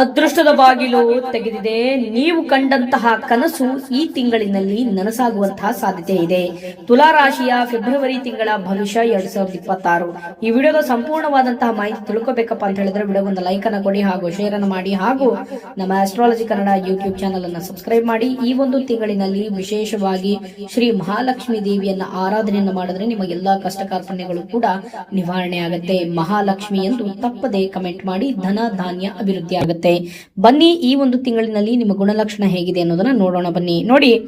ಅದೃಷ್ಟದ ಬಾಗಿಲು ತೆಗೆದಿದೆ. ನೀವು ಕಂಡಂತಹ ಕನಸು ಈ ತಿಂಗಳಿನಲ್ಲಿ ನನಸಾಗುವಂತಹ ಸಾಧ್ಯತೆ ಇದೆ. ತುಲಾ ರಾಶಿಯ ಫೆಬ್ರವರಿ ತಿಂಗಳ ಭವಿಷ್ಯ ಎರಡ್ ಸಾವಿರದ ಇಪ್ಪತ್ತಾರು. ಈ ವಿಡಿಯೋದ ಸಂಪೂರ್ಣವಾದಂತಹ ಮಾಹಿತಿ ತಿಳ್ಕೋಬೇಕಪ್ಪ ಅಂತ ಹೇಳಿದ್ರೆ ವಿಡಿಯೋ ಒಂದು ಲೈಕ್ ಅನ್ನ ಕೊಡಿ ಹಾಗೂ ಶೇರ್ ಅನ್ನು ಮಾಡಿ ಹಾಗೂ ನಮ್ಮ ಆಸ್ಟ್ರಾಲಜಿ ಕನ್ನಡ ಯೂಟ್ಯೂಬ್ ಚಾನಲ್ ಅನ್ನು ಸಬ್ಸ್ಕ್ರೈಬ್ ಮಾಡಿ. ಈ ಒಂದು ತಿಂಗಳಿನಲ್ಲಿ ವಿಶೇಷವಾಗಿ ಶ್ರೀ ಮಹಾಲಕ್ಷ್ಮಿ ದೇವಿಯನ್ನ ಆರಾಧನೆಯನ್ನು ಮಾಡಿದ್ರೆ ನಿಮ್ಮ ಎಲ್ಲಾ ಕಷ್ಟ ಕಾರ್ಪಣ್ಯಗಳು ಕೂಡ ನಿವಾರಣೆ ಆಗುತ್ತೆ. ಮಹಾಲಕ್ಷ್ಮಿ ಎಂದು ತಪ್ಪದೆ ಕಮೆಂಟ್ ಮಾಡಿ ಧನ ಧಾನ್ಯ ಅಭಿವೃದ್ಧಿ ಆಗುತ್ತೆ. ಬನ್ನಿ ಈ ಒಂದು ತಿಂಗಳಿನಲ್ಲಿ ನಿಮ್ಮ ಗುಣಲಕ್ಷಣ ಹೇಗಿದೆ ಅನ್ನೋದನ್ನ ನೋಡೋಣ ಬನ್ನಿ. ನೋಡಿ,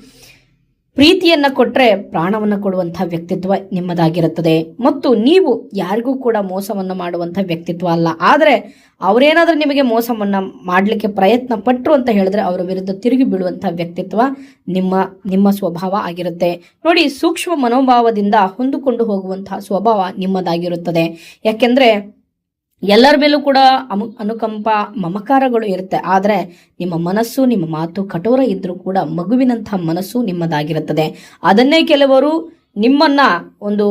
ಪ್ರೀತಿಯನ್ನ ಕೊಟ್ರೆ ಪ್ರಾಣವನ್ನ ಕೊಡುವಂತಹ ವ್ಯಕ್ತಿತ್ವ ನಿಮ್ಮದಾಗಿರುತ್ತದೆ. ಮತ್ತು ನೀವು ಯಾರಿಗೂ ಕೂಡ ಮೋಸವನ್ನ ಮಾಡುವಂತಹ ವ್ಯಕ್ತಿತ್ವ ಅಲ್ಲ. ಆದರೆ ಅವರೇನಾದ್ರೂ ನಿಮಗೆ ಮೋಸವನ್ನ ಮಾಡಲಿಕ್ಕೆ ಪ್ರಯತ್ನ ಪಟ್ಟರು ಅಂತ ಹೇಳಿದ್ರೆ ಅವರ ವಿರುದ್ಧ ತಿರುಗಿ ಬೀಳುವಂತಹ ವ್ಯಕ್ತಿತ್ವ ನಿಮ್ಮ ನಿಮ್ಮ ಸ್ವಭಾವ ಆಗಿರುತ್ತೆ. ನೋಡಿ, ಸೂಕ್ಷ್ಮ ಮನೋಭಾವದಿಂದ ಹೊಂದಿಕೊಂಡು ಹೋಗುವಂತಹ ಸ್ವಭಾವ ನಿಮ್ಮದಾಗಿರುತ್ತದೆ. ಯಾಕೆಂದ್ರೆ ಎಲ್ಲರ ಮೇಲೂ ಕೂಡ ಅಮು, ಅನುಕಂಪ, ಮಮಕಾರಗಳು ಇರುತ್ತೆ. ಆದರೆ ನಿಮ್ಮ ಮನಸ್ಸು, ನಿಮ್ಮ ಮಾತು ಕಠೋರ ಇದ್ರೂ ಕೂಡ ಮಗುವಿನಂತಹ ಮನಸ್ಸು ನಿಮ್ಮದಾಗಿರುತ್ತದೆ. ಅದನ್ನೇ ಕೆಲವರು ನಿಮ್ಮನ್ನ ಒಂದು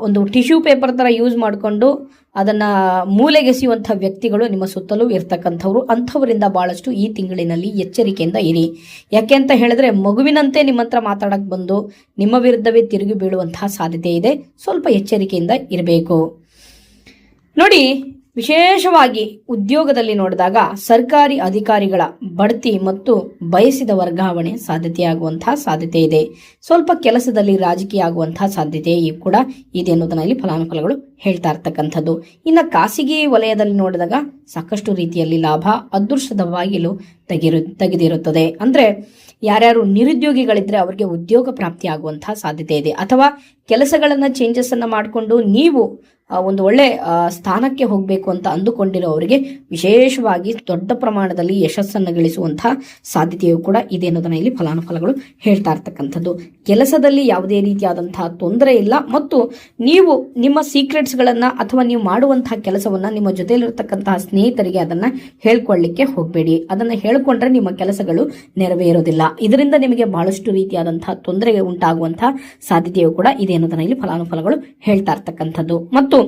ಒಂದು ಟಿಶ್ಯೂ ಪೇಪರ್ ತರ ಯೂಸ್ ಮಾಡಿಕೊಂಡು ಅದನ್ನ ಮೂಲೆಗೆಸಿಯುವಂಥ ವ್ಯಕ್ತಿಗಳು ನಿಮ್ಮ ಸುತ್ತಲೂ ಇರ್ತಕ್ಕಂಥವ್ರು. ಅಂಥವರಿಂದ ಬಹಳಷ್ಟು ಈ ತಿಂಗಳಿನಲ್ಲಿ ಎಚ್ಚರಿಕೆಯಿಂದ ಇರಿ. ಯಾಕೆ ಅಂತ ಹೇಳಿದ್ರೆ ಮಗುವಿನಂತೆ ನಿಮ್ಮ ಹತ್ರ ಮಾತಾಡಕ್ಕೆ ಬಂದು ನಿಮ್ಮ ವಿರುದ್ಧವೇ ತಿರುಗಿ ಬೀಳುವಂತಹ ಸಾಧ್ಯತೆ ಇದೆ. ಸ್ವಲ್ಪ ಎಚ್ಚರಿಕೆಯಿಂದ ಇರಬೇಕು. ನೋಡಿ, ವಿಶೇಷವಾಗಿ ಉದ್ಯೋಗದಲ್ಲಿ ನೋಡಿದಾಗ ಸರ್ಕಾರಿ ಅಧಿಕಾರಿಗಳ ಬಡ್ತಿ ಮತ್ತು ಬಯಸಿದ ವರ್ಗಾವಣೆ ಸಾಧ್ಯತೆಯಾಗುವಂತಹ ಸಾಧ್ಯತೆ ಇದೆ. ಸ್ವಲ್ಪ ಕೆಲಸದಲ್ಲಿ ರಾಜಕೀಯ ಆಗುವಂತಹ ಸಾಧ್ಯತೆ ಕೂಡ ಇದೆ ಅನ್ನೋದನ್ನ ಇಲ್ಲಿ ಫಲಾನುಫಲಗಳು ಹೇಳ್ತಾ ಇರ್ತಕ್ಕಂಥದ್ದು. ಇನ್ನು ಖಾಸಗಿ ವಲಯದಲ್ಲಿ ನೋಡಿದಾಗ ಸಾಕಷ್ಟು ರೀತಿಯಲ್ಲಿ ಲಾಭ ಅದೃಷ್ಟದ ಬಾಗಿಲು ತೆಗಿರು, ತೆಗೆದಿರುತ್ತದೆ. ಅಂದ್ರೆ ಯಾರ್ಯಾರು ನಿರುದ್ಯೋಗಿಗಳಿದ್ರೆ ಅವರಿಗೆ ಉದ್ಯೋಗ ಪ್ರಾಪ್ತಿ ಆಗುವಂತಹ ಸಾಧ್ಯತೆ ಇದೆ. ಅಥವಾ ಕೆಲಸಗಳನ್ನ ಚೇಂಜಸ್ ಅನ್ನ ಮಾಡಿಕೊಂಡು ನೀವು ಒಂದು ಒಳ್ಳೆ ಸ್ಥಾನಕ್ಕೆ ಹೋಗಬೇಕು ಅಂತ ಅಂದುಕೊಂಡಿರೋವರಿಗೆ ವಿಶೇಷವಾಗಿ ದೊಡ್ಡ ಪ್ರಮಾಣದಲ್ಲಿ ಯಶಸ್ಸನ್ನು ಗಳಿಸುವಂತಹ ಸಾಧ್ಯತೆಯು ಕೂಡ ಇದೆ ಅನ್ನೋದನ್ನ ಇಲ್ಲಿ ಫಲಾನುಫಲಗಳು ಹೇಳ್ತಾ ಇರ್ತಕ್ಕಂಥದ್ದು. ಕೆಲಸದಲ್ಲಿ ಯಾವುದೇ ರೀತಿಯಾದಂತಹ ತೊಂದರೆ ಇಲ್ಲ. ಮತ್ತು ನೀವು ನಿಮ್ಮ ಸೀಕ್ರೆಟ್ಸ್ಗಳನ್ನು ಅಥವಾ ನೀವು ಮಾಡುವಂತಹ ಕೆಲಸವನ್ನ ನಿಮ್ಮ ಜೊತೆಯಲ್ಲಿರತಕ್ಕಂತಹ ಸ್ನೇಹಿತರಿಗೆ ಅದನ್ನ ಹೇಳ್ಕೊಳ್ಳಿಕ್ಕೆ ಹೋಗಬೇಡಿ. ಅದನ್ನ ಹೇಳಿಕೊಂಡ್ರೆ ನಿಮ್ಮ ಕೆಲಸಗಳು ನೆರವೇರೋದಿಲ್ಲ. ಇದರಿಂದ ನಿಮಗೆ ಬಹಳಷ್ಟು ರೀತಿಯಾದಂತಹ ತೊಂದರೆ ಉಂಟಾಗುವಂತಹ ಸಾಧ್ಯತೆಯು ಕೂಡ ಇದೆ ಅನ್ನೋದನ್ನ ಇಲ್ಲಿ ಫಲಾನುಫಲಗಳು ಹೇಳ್ತಾ ಇರ್ತಕ್ಕಂಥದ್ದು. ಮತ್ತು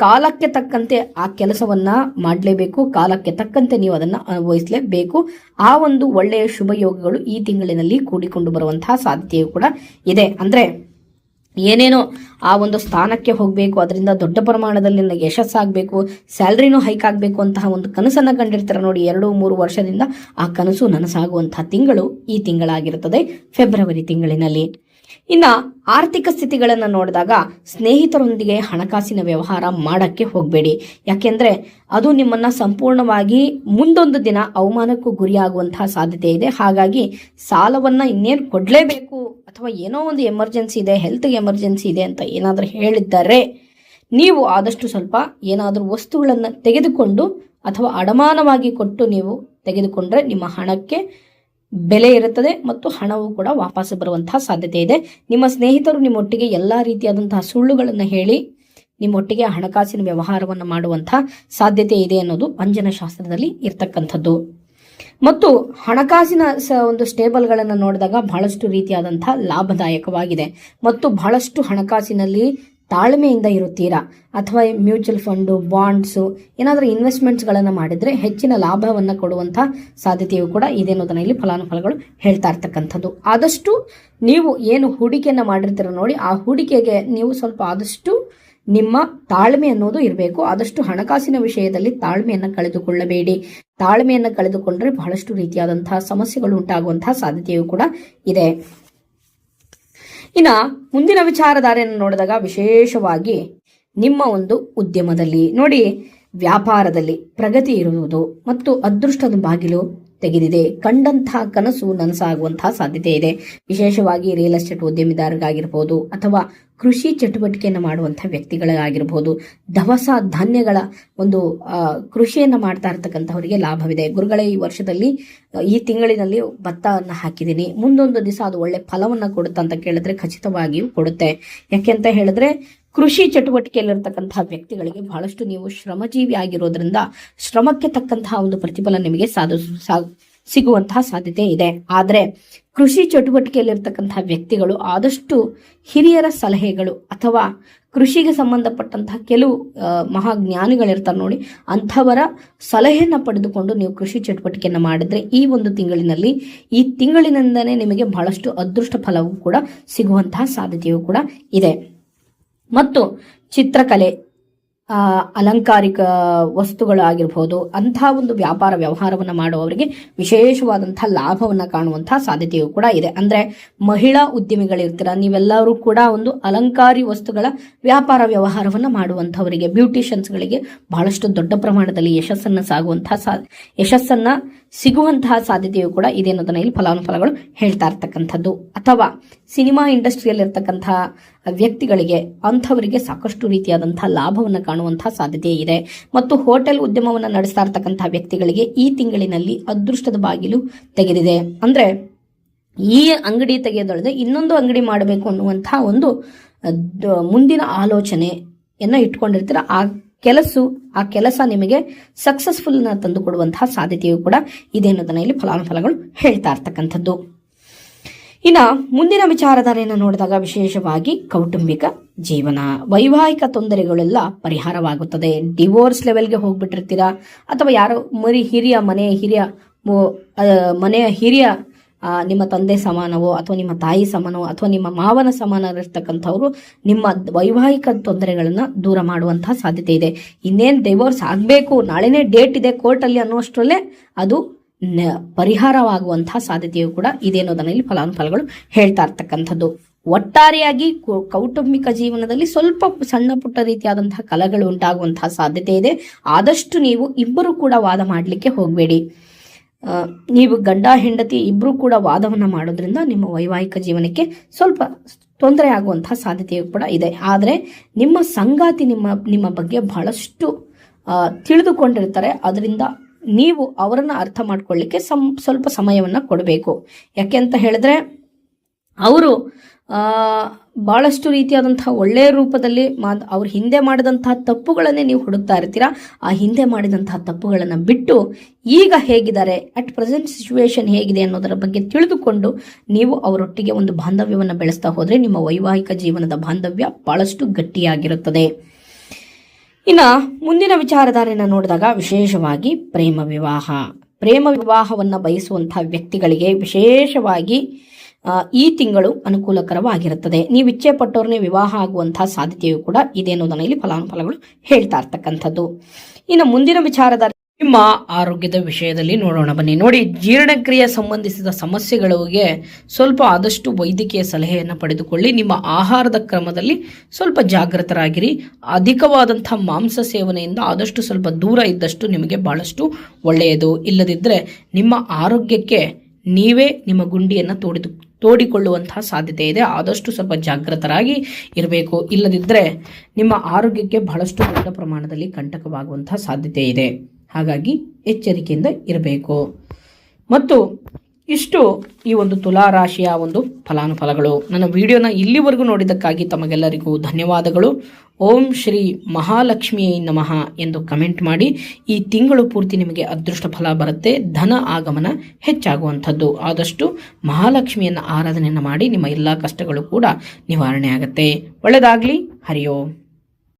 ಕಾಲಕ್ಕೆ ತಕ್ಕಂತೆ ಆ ಕೆಲಸವನ್ನ ಮಾಡಲೇಬೇಕು. ಕಾಲಕ್ಕೆ ತಕ್ಕಂತೆ ನೀವು ಅದನ್ನ ಅನುಭವಿಸಲೇಬೇಕು. ಆ ಒಂದು ಒಳ್ಳೆಯ ಶುಭ ಯೋಗಗಳು ಈ ತಿಂಗಳಿನಲ್ಲಿ ಕೂಡಿಕೊಂಡು ಬರುವಂತಹ ಸಾಧ್ಯತೆಯು ಕೂಡ ಇದೆ. ಅಂದ್ರೆ ಏನೇನೋ ಆ ಒಂದು ಸ್ಥಾನಕ್ಕೆ ಹೋಗಬೇಕು, ಅದರಿಂದ ದೊಡ್ಡ ಪ್ರಮಾಣದಲ್ಲಿ ಯಶಸ್ಸಾಗಬೇಕು ಸ್ಯಾಲ್ರಿನೂ ಹೈಕ್ ಆಗಬೇಕು ಅಂತಹ ಒಂದು ಕನಸನ್ನು ಕಂಡಿರ್ತಾರೆ ನೋಡಿ, ಎರಡು, ಮೂರು ವರ್ಷದಿಂದ ಆ ಕನಸು ನನಸಾಗುವಂತಹ ತಿಂಗಳು ಈ ತಿಂಗಳಾಗಿರುತ್ತದೆ, ಫೆಬ್ರವರಿ ತಿಂಗಳಿನಲ್ಲಿ. ಇನ್ನ ಆರ್ಥಿಕ ಸ್ಥಿತಿಗಳನ್ನು ನೋಡಿದಾಗ ಸ್ನೇಹಿತರೊಂದಿಗೆ ಹಣಕಾಸಿನ ವ್ಯವಹಾರ ಮಾಡಕ್ಕೆ ಹೋಗಬೇಡಿ. ಯಾಕೆಂದ್ರೆ ಅದು ನಿಮ್ಮನ್ನ ಸಂಪೂರ್ಣವಾಗಿ ಮುಂದೊಂದು ದಿನ ಅವಮಾನಕ್ಕೂ ಗುರಿಯಾಗುವಂತಹ ಸಾಧ್ಯತೆ ಇದೆ. ಹಾಗಾಗಿ ಸಾಲವನ್ನ ಇನ್ನೇನು ಕೊಡ್ಲೇಬೇಕು ಅಥವಾ ಏನೋ ಒಂದು ಎಮರ್ಜೆನ್ಸಿ ಇದೆ, ಹೆಲ್ತ್ ಎಮರ್ಜೆನ್ಸಿ ಇದೆ ಅಂತ ಏನಾದರೂ ಹೇಳಿದ್ದಾರೆ ನೀವು ಆದಷ್ಟು ಸ್ವಲ್ಪ ಏನಾದರೂ ವಸ್ತುಗಳನ್ನು ತೆಗೆದುಕೊಂಡು ಅಥವಾ ಅಡಮಾನವಾಗಿ ಕೊಟ್ಟು ನೀವು ತೆಗೆದುಕೊಂಡ್ರೆ ನಿಮ್ಮ ಹಣಕ್ಕೆ ಬೆಲೆ ಇರುತ್ತದೆ ಮತ್ತು ಹಣವು ಕೂಡ ವಾಪಸ್ ಬರುವಂತಹ ಸಾಧ್ಯತೆ ಇದೆ. ನಿಮ್ಮ ಸ್ನೇಹಿತರು ನಿಮ್ಮೊಟ್ಟಿಗೆ ಎಲ್ಲಾ ರೀತಿಯಾದಂತಹ ಸುಳ್ಳುಗಳನ್ನು ಹೇಳಿ, ನಿಮ್ಮೊಟ್ಟಿಗೆ ಹಣಕಾಸಿನ ವ್ಯವಹಾರವನ್ನು ಮಾಡುವಂತಹ ಸಾಧ್ಯತೆ ಇದೆ ಅನ್ನೋದು ಅಂಜನ ಶಾಸ್ತ್ರದಲ್ಲಿ ಇರ್ತಕ್ಕಂಥದ್ದು. ಮತ್ತು ಹಣಕಾಸಿನ ಒಂದು ಸ್ಟೇಬಲ್ಗಳನ್ನು ನೋಡಿದಾಗ ಬಹಳಷ್ಟು ರೀತಿಯಾದಂತಹ ಲಾಭದಾಯಕವಾಗಿದೆ. ಮತ್ತು ಬಹಳಷ್ಟು ಹಣಕಾಸಿನಲ್ಲಿ ತಾಳ್ಮೆಯಿಂದ ಇರುತ್ತೀರಾ? ಅಥವಾ ಮ್ಯೂಚುವಲ್ ಫಂಡು, ಬಾಂಡ್ಸು, ಏನಾದರೂ ಇನ್ವೆಸ್ಟ್ಮೆಂಟ್ಸ್ಗಳನ್ನು ಮಾಡಿದರೆ ಹೆಚ್ಚಿನ ಲಾಭವನ್ನು ಕೊಡುವಂಥ ಸಾಧ್ಯತೆಯು ಕೂಡ ಇದೆ ಅನ್ನೋದನ್ನ ಇಲ್ಲಿ ಫಲಾನುಫಲಗಳು ಹೇಳ್ತಾ ಇರ್ತಕ್ಕಂಥದ್ದು. ಆದಷ್ಟು ನೀವು ಏನು ಹೂಡಿಕೆಯನ್ನು ಮಾಡಿರ್ತೀರ ನೋಡಿ, ಆ ಹೂಡಿಕೆಗೆ ನೀವು ಸ್ವಲ್ಪ ಆದಷ್ಟು ನಿಮ್ಮ ತಾಳ್ಮೆ ಅನ್ನೋದು ಇರಬೇಕು. ಆದಷ್ಟು ಹಣಕಾಸಿನ ವಿಷಯದಲ್ಲಿ ತಾಳ್ಮೆಯನ್ನು ಕಳೆದುಕೊಳ್ಳಬೇಡಿ. ತಾಳ್ಮೆಯನ್ನು ಕಳೆದುಕೊಂಡ್ರೆ ಬಹಳಷ್ಟು ರೀತಿಯಾದಂತಹ ಸಮಸ್ಯೆಗಳು ಉಂಟಾಗುವಂತಹ ಸಾಧ್ಯತೆಯು ಕೂಡ ಇದೆ. ಇನ್ನ ಮುಂದಿನ ವಿಚಾರಧಾರೆಯನ್ನು ನೋಡಿದಾಗ ವಿಶೇಷವಾಗಿ ನಿಮ್ಮ ಒಂದು ಉದ್ಯಮದಲ್ಲಿ ನೋಡಿ ವ್ಯಾಪಾರದಲ್ಲಿ ಪ್ರಗತಿ ಇರುವುದು ಮತ್ತು ಅದೃಷ್ಟದ ಬಾಗಿಲು ತೆಗೆದಿದೆ. ಕಂಡಂತಹ ಕನಸು ನನಸಾಗುವಂತಹ ಸಾಧ್ಯತೆ ಇದೆ. ವಿಶೇಷವಾಗಿ ರಿಯಲ್ ಎಸ್ಟೇಟ್ ಉದ್ಯಮಿದಾರರಿಗಾಗಿರ್ಬೋದು ಅಥವಾ ಕೃಷಿ ಚಟುವಟಿಕೆಯನ್ನು ಮಾಡುವಂತಹ ವ್ಯಕ್ತಿಗಳಾಗಿರ್ಬೋದು. ದವಸ ಧಾನ್ಯಗಳ ಒಂದು ಕೃಷಿಯನ್ನು ಕೃಷಿಯನ್ನ ಮಾಡ್ತಾ ಇರ್ತಕ್ಕಂಥವರಿಗೆ ಲಾಭವಿದೆ. ಗುರುಗಳೇ, ಈ ವರ್ಷದಲ್ಲಿ, ಈ ತಿಂಗಳಿನಲ್ಲಿ ಭತ್ತವನ್ನು ಹಾಕಿದ್ದೀನಿ. ಮುಂದೊಂದು ದಿವಸ ಅದು ಒಳ್ಳೆ ಫಲವನ್ನು ಕೊಡುತ್ತೆ ಅಂತ ಕೇಳಿದ್ರೆ ಖಚಿತವಾಗಿಯೂ ಕೊಡುತ್ತೆ. ಯಾಕೆ ಅಂತ ಹೇಳಿದ್ರೆ ಕೃಷಿ ಚಟುವಟಿಕೆಯಲ್ಲಿರ್ತಕ್ಕಂತಹ ವ್ಯಕ್ತಿಗಳಿಗೆ ಬಹಳಷ್ಟು ನೀವು ಶ್ರಮಜೀವಿ ಆಗಿರೋದ್ರಿಂದ ಶ್ರಮಕ್ಕೆ ತಕ್ಕಂತಹ ಒಂದು ಪ್ರತಿಫಲ ನಿಮಗೆ ಸಾಧು ಸಿಗುವಂತಹ ಸಾಧ್ಯತೆ ಇದೆ. ಆದರೆ ಕೃಷಿ ಚಟುವಟಿಕೆಯಲ್ಲಿರ್ತಕ್ಕಂತಹ ವ್ಯಕ್ತಿಗಳು ಆದಷ್ಟು ಹಿರಿಯರ ಸಲಹೆಗಳು ಅಥವಾ ಕೃಷಿಗೆ ಸಂಬಂಧಪಟ್ಟಂತಹ ಕೆಲವು ಮಹಾಜ್ಞಾನಿಗಳಿರ್ತಾರೆ ನೋಡಿ, ಅಂಥವರ ಸಲಹೆಯನ್ನು ಪಡೆದುಕೊಂಡು ನೀವು ಕೃಷಿ ಚಟುವಟಿಕೆಯನ್ನು ಮಾಡಿದ್ರೆ ಈ ಒಂದು ತಿಂಗಳಿನಲ್ಲಿ, ಈ ತಿಂಗಳಿನಿಂದನೇ ನಿಮಗೆ ಬಹಳಷ್ಟು ಅದೃಷ್ಟ ಫಲವೂ ಕೂಡ ಸಿಗುವಂತಹ ಸಾಧ್ಯತೆಯೂ ಕೂಡ ಇದೆ. ಮತ್ತು ಚಿತ್ರಕಲೆ ಅಲಂಕಾರಿಕ ವಸ್ತುಗಳು ಆಗಿರ್ಬೋದು ಅಂತಹ ಒಂದು ವ್ಯಾಪಾರ ವ್ಯವಹಾರವನ್ನು ಮಾಡುವವರಿಗೆ ವಿಶೇಷವಾದಂತಹ ಲಾಭವನ್ನು ಕಾಣುವಂತಹ ಸಾಧ್ಯತೆಯು ಕೂಡ ಇದೆ. ಅಂದ್ರೆ ಮಹಿಳಾ ಉದ್ಯಮಿಗಳಿರ್ತೀರ, ನೀವೆಲ್ಲರೂ ಕೂಡ ಒಂದು ಅಲಂಕಾರಿ ವಸ್ತುಗಳ ವ್ಯಾಪಾರ ವ್ಯವಹಾರವನ್ನು ಮಾಡುವಂಥವರಿಗೆ, ಬ್ಯೂಟಿಷಿಯನ್ಸ್ಗಳಿಗೆ ಬಹಳಷ್ಟು ದೊಡ್ಡ ಪ್ರಮಾಣದಲ್ಲಿ ಯಶಸ್ಸನ್ನು ಸಾಗುವಂತಹ ಸಾ, ಯಶಸ್ಸನ್ನ ಸಿಗುವಂತಹ ಸಾಧ್ಯತೆಯು ಕೂಡ ಇದೆ ಅನ್ನೋದನ್ನ ಇಲ್ಲಿ ಫಲಾನುಫಲಗಳು ಹೇಳ್ತಾ ಇರ್ತಕ್ಕಂಥದ್ದು. ಅಥವಾ ಸಿನಿಮಾ ಇಂಡಸ್ಟ್ರಿಯಲ್ಲಿ ಇರ್ತಕ್ಕಂತಹ ವ್ಯಕ್ತಿಗಳಿಗೆ ಅಂಥವರಿಗೆ ಸಾಕಷ್ಟು ರೀತಿಯಾದಂತಹ ಲಾಭವನ್ನು ಕಾಣುವಂತಹ ಸಾಧ್ಯತೆ ಇದೆ. ಮತ್ತು ಹೋಟೆಲ್ ಉದ್ಯಮವನ್ನು ನಡೆಸ್ತಾ ಇರ್ತಕ್ಕಂತಹ ವ್ಯಕ್ತಿಗಳಿಗೆ ಈ ತಿಂಗಳಿನಲ್ಲಿ ಅದೃಷ್ಟದ ಬಾಗಿಲು ತೆಗೆದಿದೆ. ಅಂದ್ರೆ ಈ ಅಂಗಡಿ ತೆಗೆಯೋದಲ್ಲದೆ ಇನ್ನೊಂದು ಅಂಗಡಿ ಮಾಡಬೇಕು ಅನ್ನುವಂತಹ ಒಂದು ಮುಂದಿನ ಆಲೋಚನೆ ಆಲೋಚನೆಯನ್ನ ಇಟ್ಕೊಂಡಿರ್ತೀರ. ಆ ಕೆಲಸ, ಆ ಕೆಲಸ ನಿಮಗೆ ಸಕ್ಸಸ್ಫುಲ್ನ ತಂದು ಕೊಡುವಂತಹ ಸಾಧ್ಯತೆಯೂ ಕೂಡ ಇದೆ ಅನ್ನೋದನ್ನ ಇಲ್ಲಿ ಫಲಾನುಫಲಗಳು ಹೇಳ್ತಾ ಇರ್ತಕ್ಕಂಥದ್ದು. ಇನ್ನ ಮುಂದಿನ ವಿಚಾರಧಾರೆಯನ್ನು ನೋಡಿದಾಗ ವಿಶೇಷವಾಗಿ ಕೌಟುಂಬಿಕ ಜೀವನ. ವೈವಾಹಿಕ ತೊಂದರೆಗಳೆಲ್ಲ ಪರಿಹಾರವಾಗುತ್ತದೆ. ಡಿವೋರ್ಸ್ ಲೆವೆಲ್ಗೆ ಹೋಗ್ಬಿಟ್ಟಿರ್ತೀರಾ? ಅಥವಾ ಯಾರೋ ಮರಿ ಹಿರಿಯ ಮನೆಯ ಹಿರಿಯ ಮನೆಯ ಹಿರಿಯ ನಿಮ್ಮ ತಂದೆ ಸಮಾನವೋ ಅಥವಾ ನಿಮ್ಮ ತಾಯಿ ಸಮಾನವೋ ಅಥವಾ ನಿಮ್ಮ ಮಾವನ ಸಮಾನ ಇರ್ತಕ್ಕಂಥವ್ರು ನಿಮ್ಮ ವೈವಾಹಿಕ ತೊಂದರೆಗಳನ್ನ ದೂರ ಮಾಡುವಂತಹ ಸಾಧ್ಯತೆ ಇದೆ. ಇನ್ನೇನು ಡೈವೋರ್ಸ್ ಆಗಬೇಕು, ನಾಳೆನೇ ಡೇಟ್ ಇದೆ ಕೋರ್ಟಲ್ಲಿ ಅನ್ನುವಷ್ಟರಲ್ಲೇ ಅದು ಪರಿಹಾರವಾಗುವಂತಹ ಸಾಧ್ಯತೆಯು ಕೂಡ ಇದೆ ಅನ್ನೋದನ್ನ ಇಲ್ಲಿ ಫಲಾನುಫಲಗಳು ಹೇಳ್ತಾ ಇರ್ತಕ್ಕಂಥದ್ದು. ಒಟ್ಟಾರೆಯಾಗಿ ಕೌಟುಂಬಿಕ ಜೀವನದಲ್ಲಿ ಸ್ವಲ್ಪ ಸಣ್ಣ ಪುಟ್ಟ ರೀತಿಯಾದಂತಹ ಕಲಗಳು ಉಂಟಾಗುವಂತಹ ಸಾಧ್ಯತೆ ಇದೆ. ಆದಷ್ಟು ನೀವು ಇಬ್ಬರು ಕೂಡ ವಾದ ಮಾಡಲಿಕ್ಕೆ ಹೋಗಬೇಡಿ. ನೀವು ಗಂಡ, ಹೆಂಡತಿ ಇಬ್ಬರೂ ಕೂಡ ವಾದವನ್ನು ಮಾಡೋದ್ರಿಂದ ನಿಮ್ಮ ವೈವಾಹಿಕ ಜೀವನಕ್ಕೆ ಸ್ವಲ್ಪ ತೊಂದರೆ ಆಗುವಂತಹ ಸಾಧ್ಯತೆಯು ಕೂಡ ಇದೆ. ಆದರೆ ನಿಮ್ಮ ಸಂಗಾತಿ ನಿಮ್ಮ ನಿಮ್ಮ ಬಗ್ಗೆ ಬಹಳಷ್ಟು ತಿಳಿದುಕೊಂಡಿರ್ತಾರೆ. ಅದರಿಂದ ನೀವು ಅವರನ್ನು ಅರ್ಥ ಮಾಡ್ಕೊಳ್ಳಿಕ್ಕೆ ಸ್ವಲ್ಪ ಸಮಯವನ್ನ ಕೊಡಬೇಕು. ಯಾಕೆ ಅಂತ ಹೇಳಿದ್ರೆ ಅವರು ಬಹಳಷ್ಟು ರೀತಿಯಾದಂತಹ ಒಳ್ಳೆಯ ರೂಪದಲ್ಲಿ ಮಾ ಅವ್ರ ಹಿಂದೆ ಮಾಡಿದಂತಹ ತಪ್ಪುಗಳನ್ನೇ ನೀವು ಹುಡುಕ್ತಾ ಇರ್ತೀರಾ? ಆ ಹಿಂದೆ ಮಾಡಿದಂತಹ ತಪ್ಪುಗಳನ್ನು ಬಿಟ್ಟು ಈಗ ಹೇಗಿದ್ದಾರೆ, ಅಟ್ ಪ್ರೆಸೆಂಟ್ ಸಿಚುವೇಶನ್ ಹೇಗಿದೆ ಅನ್ನೋದರ ಬಗ್ಗೆ ತಿಳಿದುಕೊಂಡು ನೀವು ಅವರೊಟ್ಟಿಗೆ ಒಂದು ಬಾಂಧವ್ಯವನ್ನು ಬೆಳೆಸ್ತಾ ಹೋದರೆ ನಿಮ್ಮ ವೈವಾಹಿಕ ಜೀವನದ ಬಾಂಧವ್ಯ ಬಹಳಷ್ಟು ಗಟ್ಟಿಯಾಗಿರುತ್ತದೆ. ಇನ್ನ ಮುಂದಿನ ವಿಚಾರಧಾರೆಯನ್ನು ನೋಡಿದಾಗ ವಿಶೇಷವಾಗಿ ಪ್ರೇಮ ವಿವಾಹ. ಪ್ರೇಮ ವಿವಾಹವನ್ನ ಬಯಸುವಂತಹ ವ್ಯಕ್ತಿಗಳಿಗೆ ವಿಶೇಷವಾಗಿ ಈ ತಿಂಗಳು ಅನುಕೂಲಕರವಾಗಿರುತ್ತದೆ. ನೀವು ಇಚ್ಛೆ ಪಟ್ಟವ್ರನ್ನೇ ವಿವಾಹ ಆಗುವಂತಹ ಸಾಧ್ಯತೆಯೂ ಕೂಡ ಇದೆ ಅನ್ನೋದನ್ನ ಇಲ್ಲಿ ಫಲಾನುಫಲಗಳು ಹೇಳ್ತಾ ಇರ್ತಕ್ಕಂಥದ್ದು. ಇನ್ನು ಮುಂದಿನ ವಿಚಾರದ ನಿಮ್ಮ ಆರೋಗ್ಯದ ವಿಷಯದಲ್ಲಿ ನೋಡೋಣ. ಬನ್ನಿ, ನೋಡಿ, ಜೀರ್ಣಕ್ರಿಯೆ ಸಂಬಂಧಿಸಿದ ಸಮಸ್ಯೆಗಳಿಗೆ ಸ್ವಲ್ಪ ಆದಷ್ಟು ವೈದ್ಯಕೀಯ ಸಲಹೆಯನ್ನು ಪಡೆದುಕೊಳ್ಳಿ. ನಿಮ್ಮ ಆಹಾರದ ಕ್ರಮದಲ್ಲಿ ಸ್ವಲ್ಪ ಜಾಗೃತರಾಗಿರಿ. ಅಧಿಕವಾದಂಥ ಮಾಂಸ ಸೇವನೆಯಿಂದ ಆದಷ್ಟು ಸ್ವಲ್ಪ ದೂರ ಇದ್ದಷ್ಟು ನಿಮಗೆ ಬಹಳಷ್ಟು ಒಳ್ಳೆಯದು. ಇಲ್ಲದಿದ್ದರೆ ನಿಮ್ಮ ಆರೋಗ್ಯಕ್ಕೆ ನೀವೇ ನಿಮ್ಮ ಗುಂಡಿಯನ್ನು ತೋಡಿದು ತೋಡಿಕೊಳ್ಳುವಂತಹ ಸಾಧ್ಯತೆ ಇದೆ. ಆದಷ್ಟು ಸ್ವಲ್ಪ ಜಾಗೃತರಾಗಿ ಇರಬೇಕು. ಇಲ್ಲದಿದ್ದರೆ ನಿಮ್ಮ ಆರೋಗ್ಯಕ್ಕೆ ಬಹಳಷ್ಟು ದೊಡ್ಡ ಪ್ರಮಾಣದಲ್ಲಿ ಕಂಟಕವಾಗುವಂತಹ ಸಾಧ್ಯತೆ ಇದೆ. ಹಾಗಾಗಿ ಎಚ್ಚರಿಕೆಯಿಂದ ಇರಬೇಕು. ಮತ್ತು ಇಷ್ಟು ಈ ಒಂದು ತುಲಾ ರಾಶಿಯ ಒಂದು ಫಲಾನುಫಲಗಳು. ನನ್ನ ವಿಡಿಯೋನ ಇಲ್ಲಿವರೆಗೂ ನೋಡಿದ್ದಕ್ಕಾಗಿ ತಮಗೆಲ್ಲರಿಗೂ ಧನ್ಯವಾದಗಳು. ಓಂ ಶ್ರೀ ಮಹಾಲಕ್ಷ್ಮಿಯೇ ನಮಃ ಎಂದು ಕಮೆಂಟ್ ಮಾಡಿ. ಈ ತಿಂಗಳು ಪೂರ್ತಿ ನಿಮಗೆ ಅದೃಷ್ಟ ಫಲ ಬರುತ್ತೆ, ಧನ ಆಗಮನ ಹೆಚ್ಚಾಗುವಂಥದ್ದು. ಆದಷ್ಟು ಮಹಾಲಕ್ಷ್ಮಿಯನ್ನು ಆರಾಧನೆಯನ್ನು ಮಾಡಿ ನಿಮ್ಮ ಎಲ್ಲ ಕಷ್ಟಗಳು ಕೂಡ ನಿವಾರಣೆ ಆಗುತ್ತೆ. ಒಳ್ಳೆಯದಾಗಲಿ ಹರಿಯೋ.